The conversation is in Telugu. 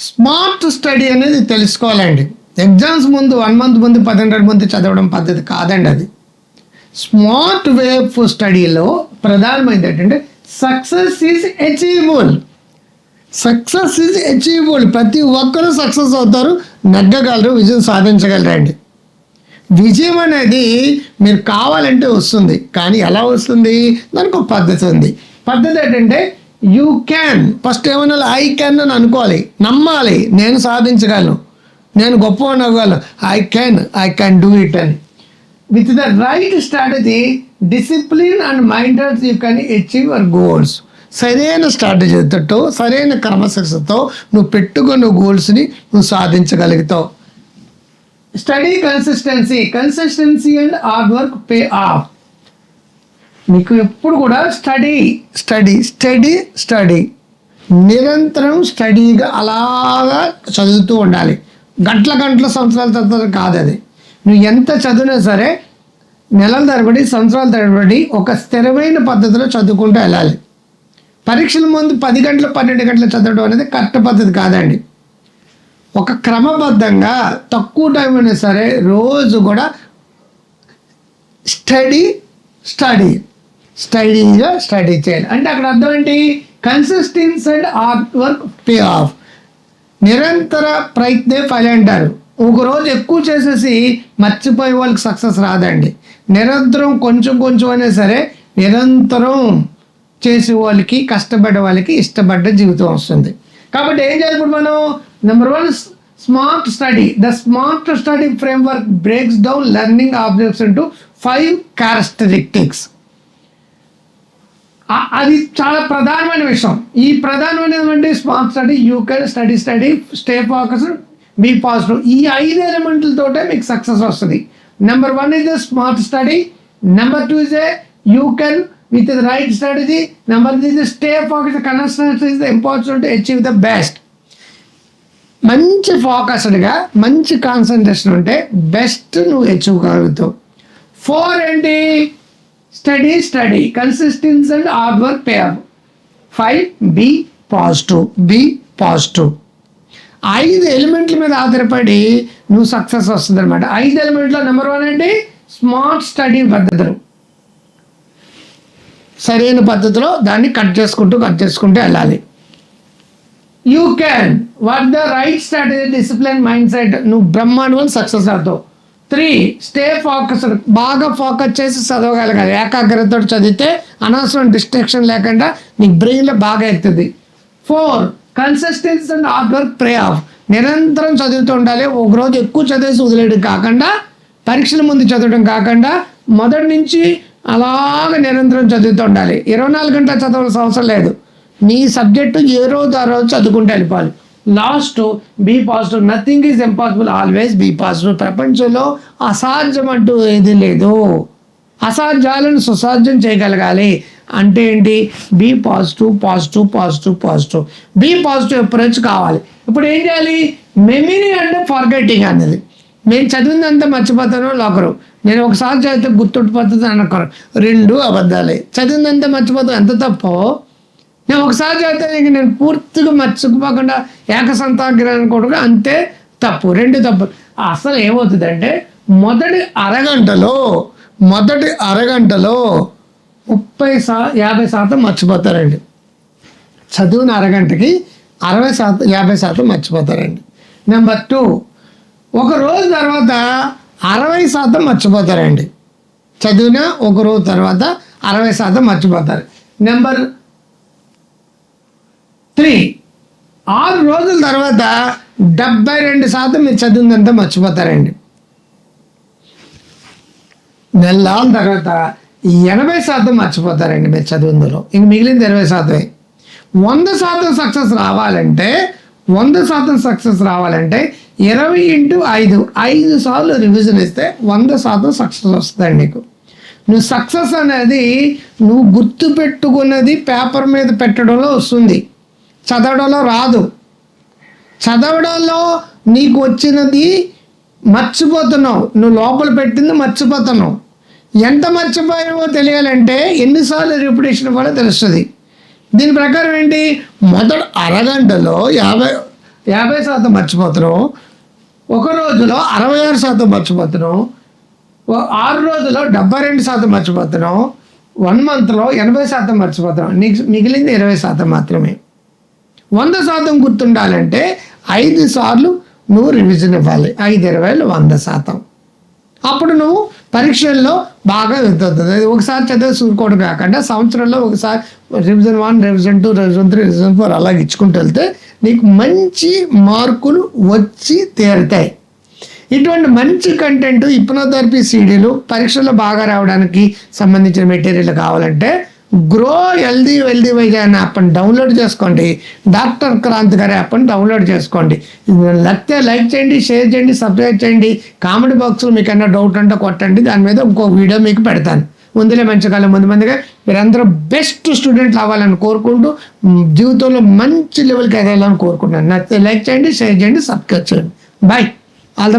స్మార్ట్ స్టడీ అనేది తెలుసుకోవాలండి. ఎగ్జామ్స్ ముందు వన్ మంత్ ముందు పదిహేను రోజుల ముందు చదవడం పద్ధతి కాదండి అది. స్మార్ట్ వే ఆఫ్ స్టడీలో ప్రధానమైనది ఏంటంటే success is achievable. Success is achievable. ప్రతి ఒక్కరూ సక్సెస్ అవుతారు నెగ్గగలరు విజయం సాధించగలరండి. విజయం అనేది మీరు కావాలంటే వస్తుంది కానీ ఎలా వస్తుంది? దానికి ఒక పద్ధతి ఉంది. పద్ధతి ఏంటంటే యూ క్యాన్ ఫస్ట్ ఏమన్నా ఐ క్యాన్ అని అనుకోవాలి. నమ్మాలి. నేను సాధించగలను. నేను గొప్ప అనగలను I can I can do it అని. With the right strategy discipline and minded you can achieve your goals సరైన స్ట్రాటజీతో సరైన క్రమశిక్షతో నువ్వు పెట్టుకున్న గోల్స్ని నువ్వు సాధించగలుగుతావు. Study consistency consistency and hard work pay off మీకు ఎప్పుడు కూడా స్టడీ స్టడీ స్టడీ స్టడీ నిరంతరం స్టడీగా అలాగా చదువుతూ ఉండాలి. గంటల గంటల సంవత్సరాల తర్వాత కాదు అది. నువ్వు ఎంత చదివినా సరే నెలల తరబడి సంవత్సరాల తరబడి ఒక స్థిరమైన పద్ధతిలో చదువుకుంటూ వెళ్ళాలి. పరీక్షల ముందు పది గంటలు పన్నెండు గంటలు చదవడం అనేది కరెక్ట్ పద్ధతి కాదండి. ఒక క్రమబద్ధంగా తక్కువ టైం అయినా సరే రోజు కూడా స్టడీ స్టడీ స్టడీగా స్టడీ చేయాలి అంటే అక్కడ అర్థం ఏంటి? Consistence and hard work pay off నిరంతర ప్రయత్నే ఫలి అంటారు. ఒక రోజు ఎక్కువ చేసేసి మర్చిపోయే వాళ్ళకి సక్సెస్ రాదండి. నిరంతరం కొంచెం కొంచెం అయినా సరే నిరంతరం చేసే వాళ్ళకి కష్టపడే వాళ్ళకి ఇష్టపడ్డ జీవితం వస్తుంది. కాబట్టి ఏం చేయాలి ఇప్పుడు మనం? Number one smart study the smart study framework breaks down learning objects into five characteristics అది చాలా ప్రధానమైన విషయం. ఈ ప్రధానమైనటువంటి smart study you can study study stay focus be positive. ఈ ఐదు ఎలిమెంట్లతోటే మీకు సక్సెస్ వస్తుంది. Number one is the smart study number two is a you can with the right strategy number three is stay focus consistency is the important achieve the best మంచి ఫోకస్డ్గా మంచి కాన్సన్ట్రేషన్ ఉంటే బెస్ట్ నువ్వు అచీవ్ కలుగుతావు ఫోర్ ఏంటి study study consistence and hard work pay off five be positive be positive ఐదు ఎలిమెంట్ల మీద ఆధారపడి నువ్వు సక్సెస్ వస్తుంది అనమాట ఐదు ఎలిమెంట్లో నెంబర్ వన్ ఏంటి? స్మార్ట్ స్టడీ పద్ధతులు. సరైన పద్ధతిలో దాన్ని కట్ చేసుకుంటూ కట్ చేసుకుంటూ వెళ్ళాలి. You can what the right strategy discipline mindset నువ్వు బ్రహ్మాండం సక్సెస్ అవుతావు. త్రీ స్టే ఫోకస్డ్ బాగా ఫోకస్ చేసి చదవగలగాలి. ఏకాగ్రతతో చదివితే అనవసరం డిస్ట్రాక్షన్ లేకుండా నీ బ్రెయిన్లో బాగా ఎక్కుతుంది four consistency and hard work pay off నిరంతరం చదువుతూ ఉండాలి. ఒక రోజు ఎక్కువ చదివేసి వదిలేయడం కాకుండా పరీక్షల ముందు చదవడం కాకుండా మొదటి నుంచి అలాగ నిరంతరం చదువుతూ ఉండాలి. ఇరవై నాలుగు గంటల చదవాల్సిన అవసరం లేదు. నీ సబ్జెక్టు ఏ రోజు ఆ రోజు చదువుకుంటూ వెళ్ళిపోవాలి. Last be positive nothing is impossible always be positive. ప్రపంచంలో అసాధ్యం అంటూ ఏది లేదు. అసాధ్యాలను సుసాధ్యం చేయగలగాలి. అంటే ఏంటి? Be positive positive positive positive. Be positive approach కావాలి. ఇప్పుడు ఏం చేయాలి? మెమరీ అంటే ఫర్గెటింగ్ అనేది. నేను చదివిందంతా మర్చిపోతాను ఒకరు నేను ఒకసారి చదివితే గుర్తుండిపోతుంది అనొకరు. రెండు అబద్ధాలే. చదివిందంతా మర్చిపోతాను ఎంత తప్పో నేను ఒకసారి అయితే ఇంక నేను పూర్తిగా మర్చిపోకుండా ఏకసంతాగ్రహం కూడా అంతే తప్పు రెండు తప్పు. అసలు ఏమవుతుందంటే మొదటి అరగంటలో మొదటి అరగంటలో ముప్పై శా యాభై శాతం మర్చిపోతారండి. చదివిన అరగంటకి అరవై శాతం యాభై శాతం మర్చిపోతారండి. నెంబర్ టూ ఒక రోజు తర్వాత అరవై శాతం మర్చిపోతారండి. చదివిన ఒక రోజు తర్వాత అరవై శాతం మర్చిపోతారు. Number three. ఆరు రోజుల తర్వాత డెబ్బై రెండు శాతం మీరు చదివిందంతా మర్చిపోతారండి. నెలల తర్వాత ఎనభై శాతం మర్చిపోతారండి మీరు చదివిందులో. ఇంక మిగిలింది ఇరవై శాతమే. వంద శాతం సక్సెస్ రావాలంటే వంద శాతం సక్సెస్ రావాలంటే ఇరవై ఇంటూ ఐదు ఐదు సార్లు రివిజన్ ఇస్తే వంద శాతం సక్సెస్ వస్తుందండి నీకు. నువ్వు సక్సెస్ అనేది నువ్వు గుర్తు పెట్టుకున్నది పేపర్ మీద పెట్టడంలో వస్తుంది. చదవడంలో రాదు. చదవడంలో నీకు వచ్చినది మర్చిపోతున్నావు. నువ్వు లోపల పెట్టింది మర్చిపోతున్నావు. ఎంత మర్చిపోయావో తెలియాలంటే ఎన్నిసార్లు రిపిటేషన్ కూడా తెలుస్తుంది. దీని ప్రకారం ఏంటి? మొదటి అరగంటలో యాభై యాభై శాతం మర్చిపోతున్నావు. ఒక రోజులో అరవై ఆరు శాతం మర్చిపోతున్నావు. ఆరు రోజుల్లో డెబ్బై రెండు శాతం మర్చిపోతున్నావు. వన్ మంత్లో ఎనభై శాతం మర్చిపోతున్నాం నీకు మిగిలింది ఇరవై శాతం మాత్రమే. వంద శాతం గుర్తుండాలంటే ఐదు సార్లు నువ్వు రివిజన్ ఇవ్వాలి. ఐదు ఇరవైలు వంద శాతం. అప్పుడు నువ్వు పరీక్షల్లో బాగా ఎదుగుతుంది ఒకసారి చదివి చూసుకోవడం కాకుండా సంవత్సరంలో ఒకసారి revision one revision two revision three revision four అలా ఇచ్చుకుంటూ వెళ్తే నీకు మంచి మార్కులు వచ్చి తీరుతాయి. ఇటువంటి మంచి కంటెంట్ ఇప్పనోథెరపీ సీడీలు పరీక్షల్లో బాగా రావడానికి సంబంధించిన మెటీరియల్ కావాలంటే గ్రో హెల్దీ వెల్దీ వైజ్ అనే యాప్ని డౌన్లోడ్ చేసుకోండి. డాక్టర్ క్రాంతి గారి యాప్ని డౌన్లోడ్ చేసుకోండి. లేకపోతే లైక్ చేయండి షేర్ చేయండి సబ్స్క్రైబ్ చేయండి. కామెంట్ బాక్స్లో మీకు ఏమైనా డౌట్ ఉంటే కొట్టండి. దాని మీద ఇంకో వీడియో మీకు పెడతాను. ముందులే మంచి ముందు మందిగా మీరందరూ బెస్ట్ స్టూడెంట్లు అవ్వాలని కోరుకుంటూ జీవితంలో మంచి లెవెల్కి ఎదగాలని కోరుకుంటున్నాను. నచ్చితే లైక్ చేయండి షేర్ చేయండి సబ్స్క్రైబ్ చేయండి. Bye all the best